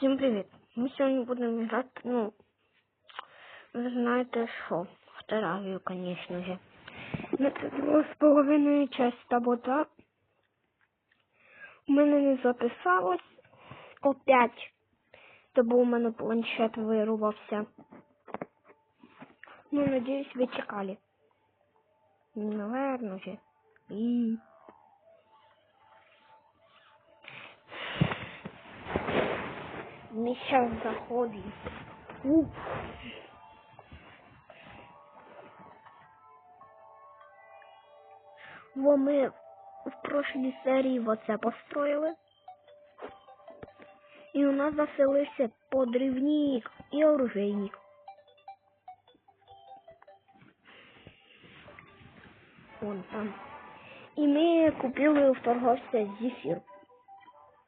Всім привіт! Ми сьогодні будемо грати, ну, ви знаєте що, в звісно же. Це друга з половиною часть бота. У мене не записалось опять. Тому у мене планшет вирубався. Ну, надіюсь, ви чекали. Наверно же. І... Мы сейчас заходим. Ух. Во ми в прошлій серії оце построїли. І у нас заселився подрівник і оружейник. Вон там. І ми купили у торговця зефір.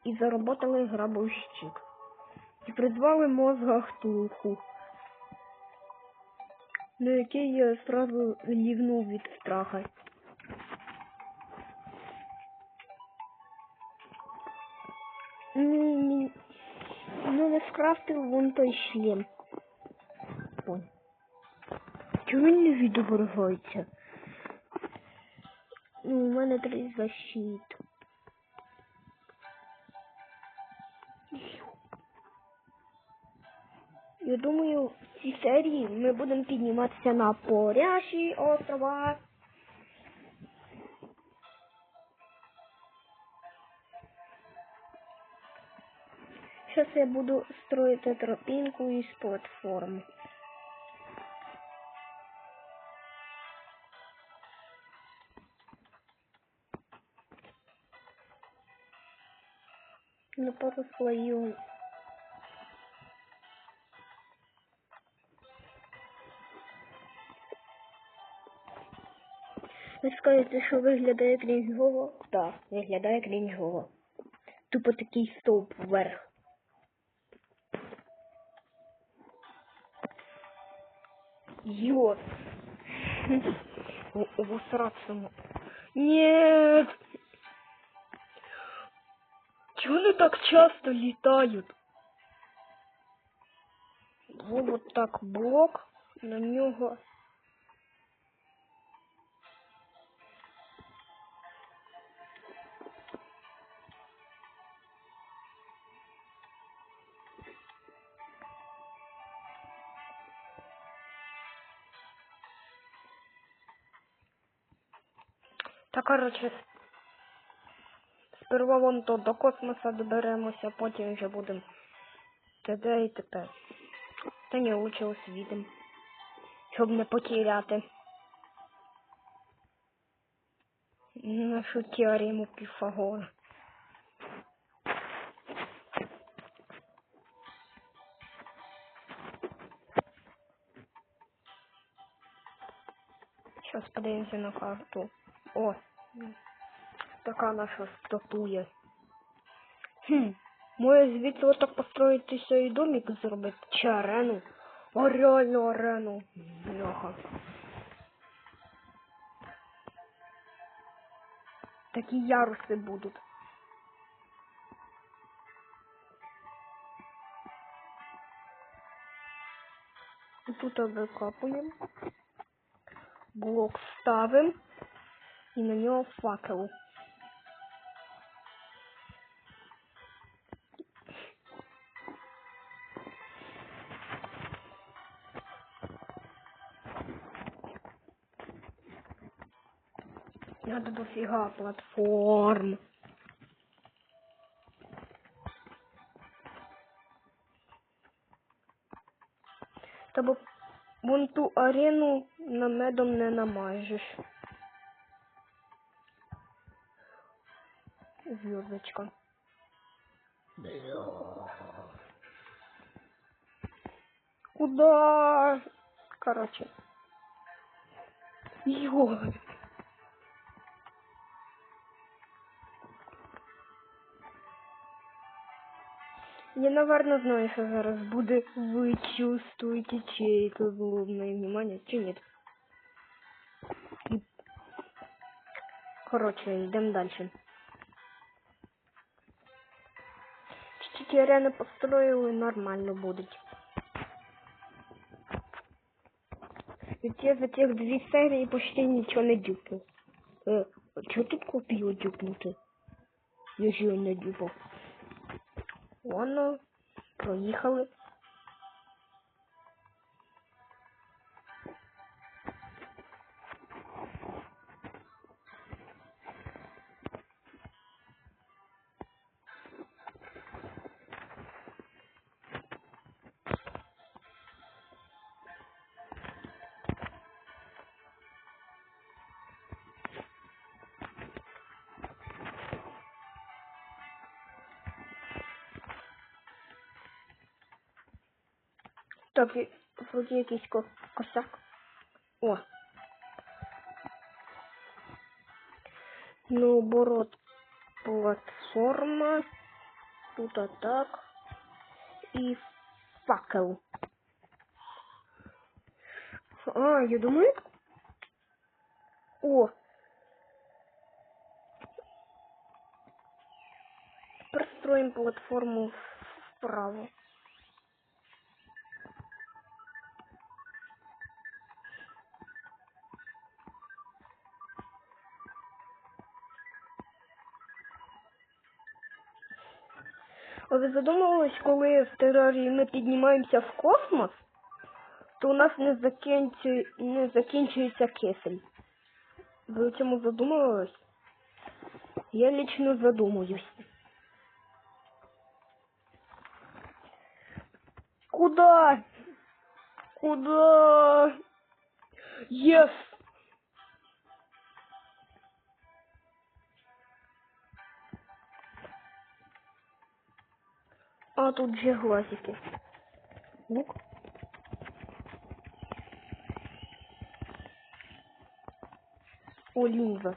І заработали грабовщик. І придбали мозга Хтулху, на який я сразу лівнув від страха. Ну, не, скрафтив вон той шлем. Вон. Чому він не відображається? Ну, у мене три защит. Я думаю, в цій серії ми будемо підніматися на Поряші острова. Зараз я буду строїти тропінку із платформ. На пару слоїв Ви скажете, що виглядає крінжово? Так, виглядає крінжово. Тупо такий стовп вверх. Йо. Обосраться. Нет. Чего они так часто летают? Вот так блок, на нього Та коротше, сперва вон то до космоса доберемося, потім вже будемо т.д. і т.п. Та не лучше освітим, щоб не потеряти нашу теорему Піфагора. Сейчас подивимося на карту. О, така наша статуя. Хм, може звідси отак построїтися і домик зробити, чи арену. О, реально арену. Бляха. Такі яруси будуть. І Тут викопуємо. Блок ставимо. І на нього факел. Надо дофига платформ. Тобто вон ту арену намедом не намажеш. Звездочка. Куда? Короче. Йо. Я, наверное, знаю, що зараз буде. Ви чувствуєте чей-то злобное внимание, чи нет? Короче, йдемо дальше. Ті арени и нормально будуть. Ведь я за тех две серии почти ничего не дюпнул. Э, что тут купил дюпнути? Я же не дюпал. Ладно, проїхали. Так, і- вроді якийсь ко- косяк. О. Ну, оборот платформа. Тут атак. І факел. А, я думаю. О. Тепер строїмо платформу вправо. А ви задумувались, коли в терарії ми піднімаємося в космос, то у нас не, закінчу... не закінчується кисень. Ви у цьому задумувались? Я лично задумуюсь. Куда? Куда? Єс! А тут же глазики. Лук. О, лінза.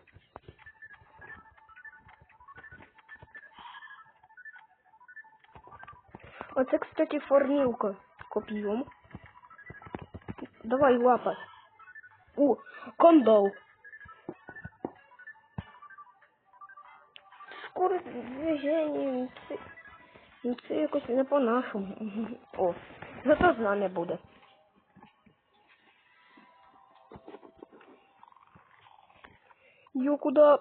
Оце, кстати, форнилка. Копьем. Давай, лапа. О, кандал. Скорость движения. Ну, це якось не по-нашому. О, зато знання буде. Йо? Куда?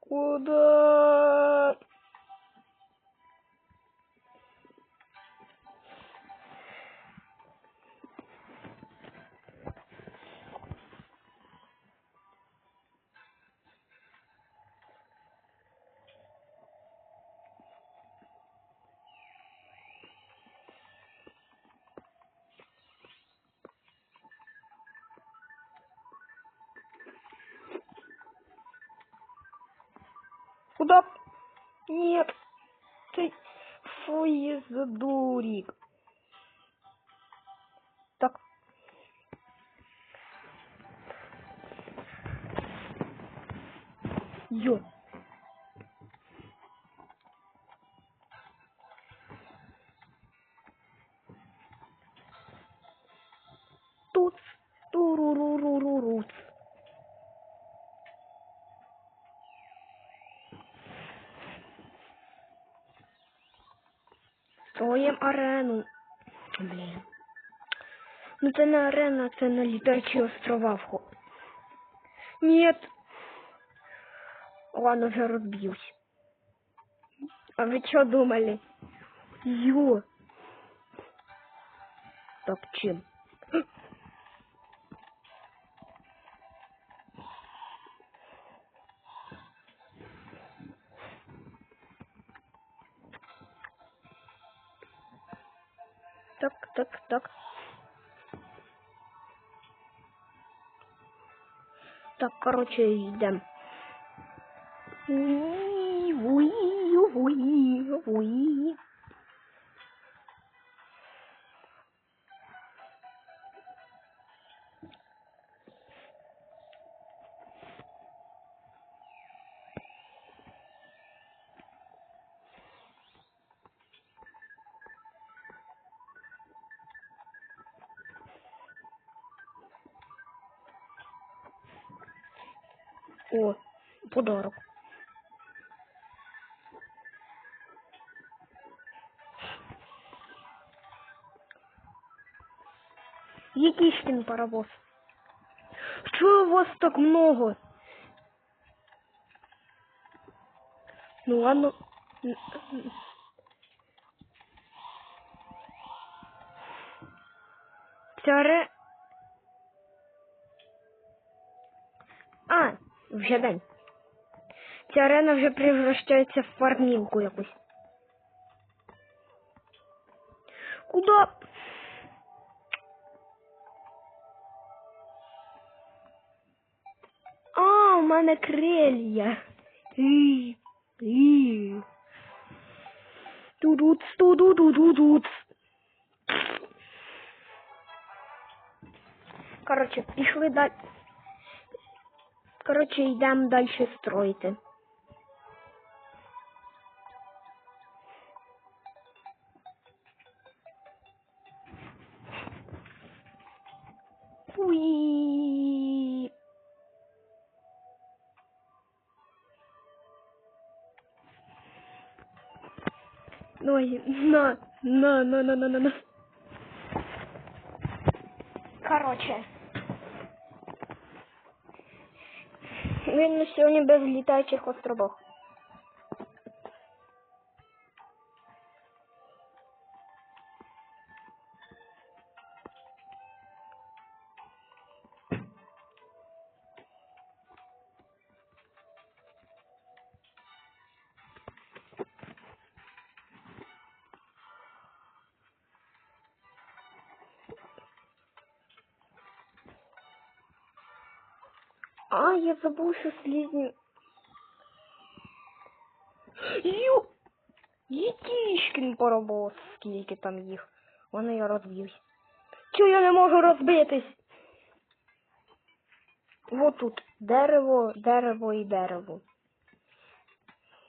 Куда? Нет. Ты фу, задурик. Так. Ё. Строїм арену. Блін. Ну це не арена, це на літачі острова вход. Нет. Ладно, вже розб'юсь. А ви що думали? Йо. Так, чим? Так, так, так. Так, короче, йдем. Уї, уї, уї, уї. О, подарок. Якийсь там паровоз. Чего у вас так много? Ну ладно. Ця. Вже день. Ця арена вже превращається в фармілку якусь. Куда? А, у мене крилья. І, і. Тудуц, тудудудудуц. Короче, пішли далі. Короче, йдемо далі строїти. Уї. Ой, на, на, на, на, на, на, на. Короче. Він сьогодні без літаючих островів. А, я забыл, що слизни... Ю! Єтішкін паровоз, скільки там їх. Вони я розб'юсь. Чого я не можу розбитись? Вот тут дерево, дерево і дерево.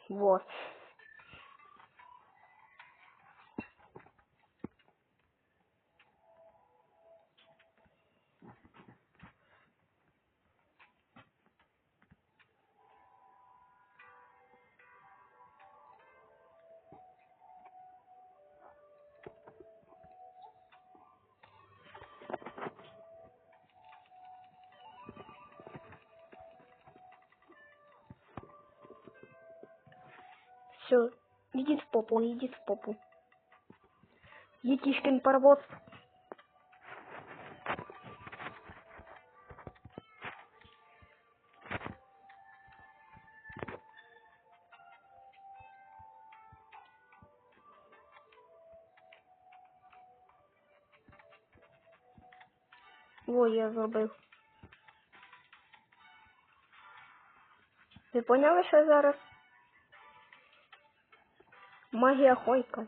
Вот. Все, идите в попу, идите в попу. Етишкин паровоз. Во, я зробив. Ви поняли, що зараз? Магия Хойка.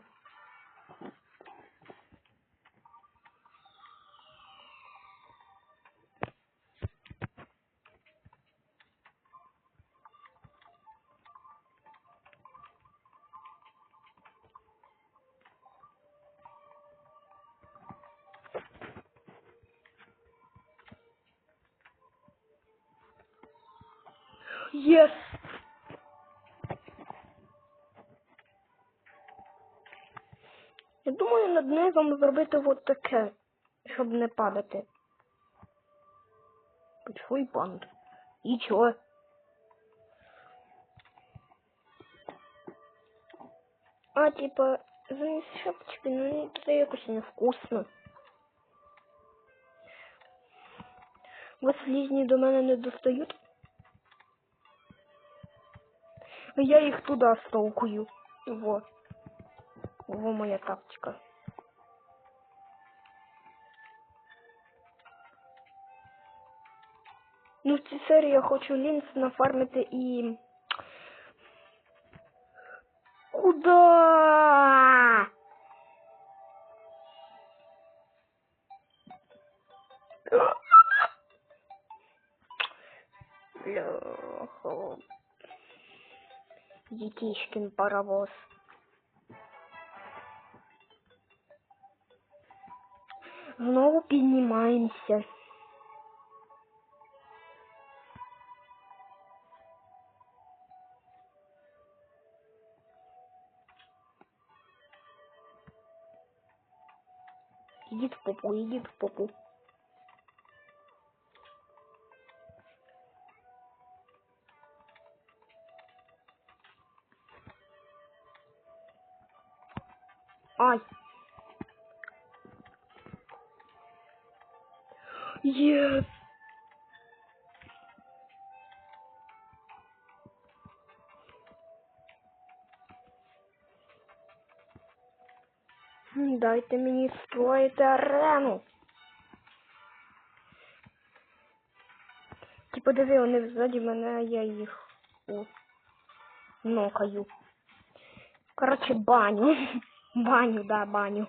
Yes! Над низом зробити от таке, щоб не падати. Пішли панд. І чо? А, типа, замість шапочки, ну це якось невкусно. Ви слізні до мене не достають. Я їх туди стовкую. Вот. Во моя тактика. Ну, в цій серії я хочу лінз нафармити і. Куда? Бляха. Етишкин паровоз. Знову піднімаємося. Ідіть в попу, иди в попу. Дайте мені строїти арену. Типа диви, вони ззаді мене, я їх о, нокаю. Короче, баню. баню, да, баню.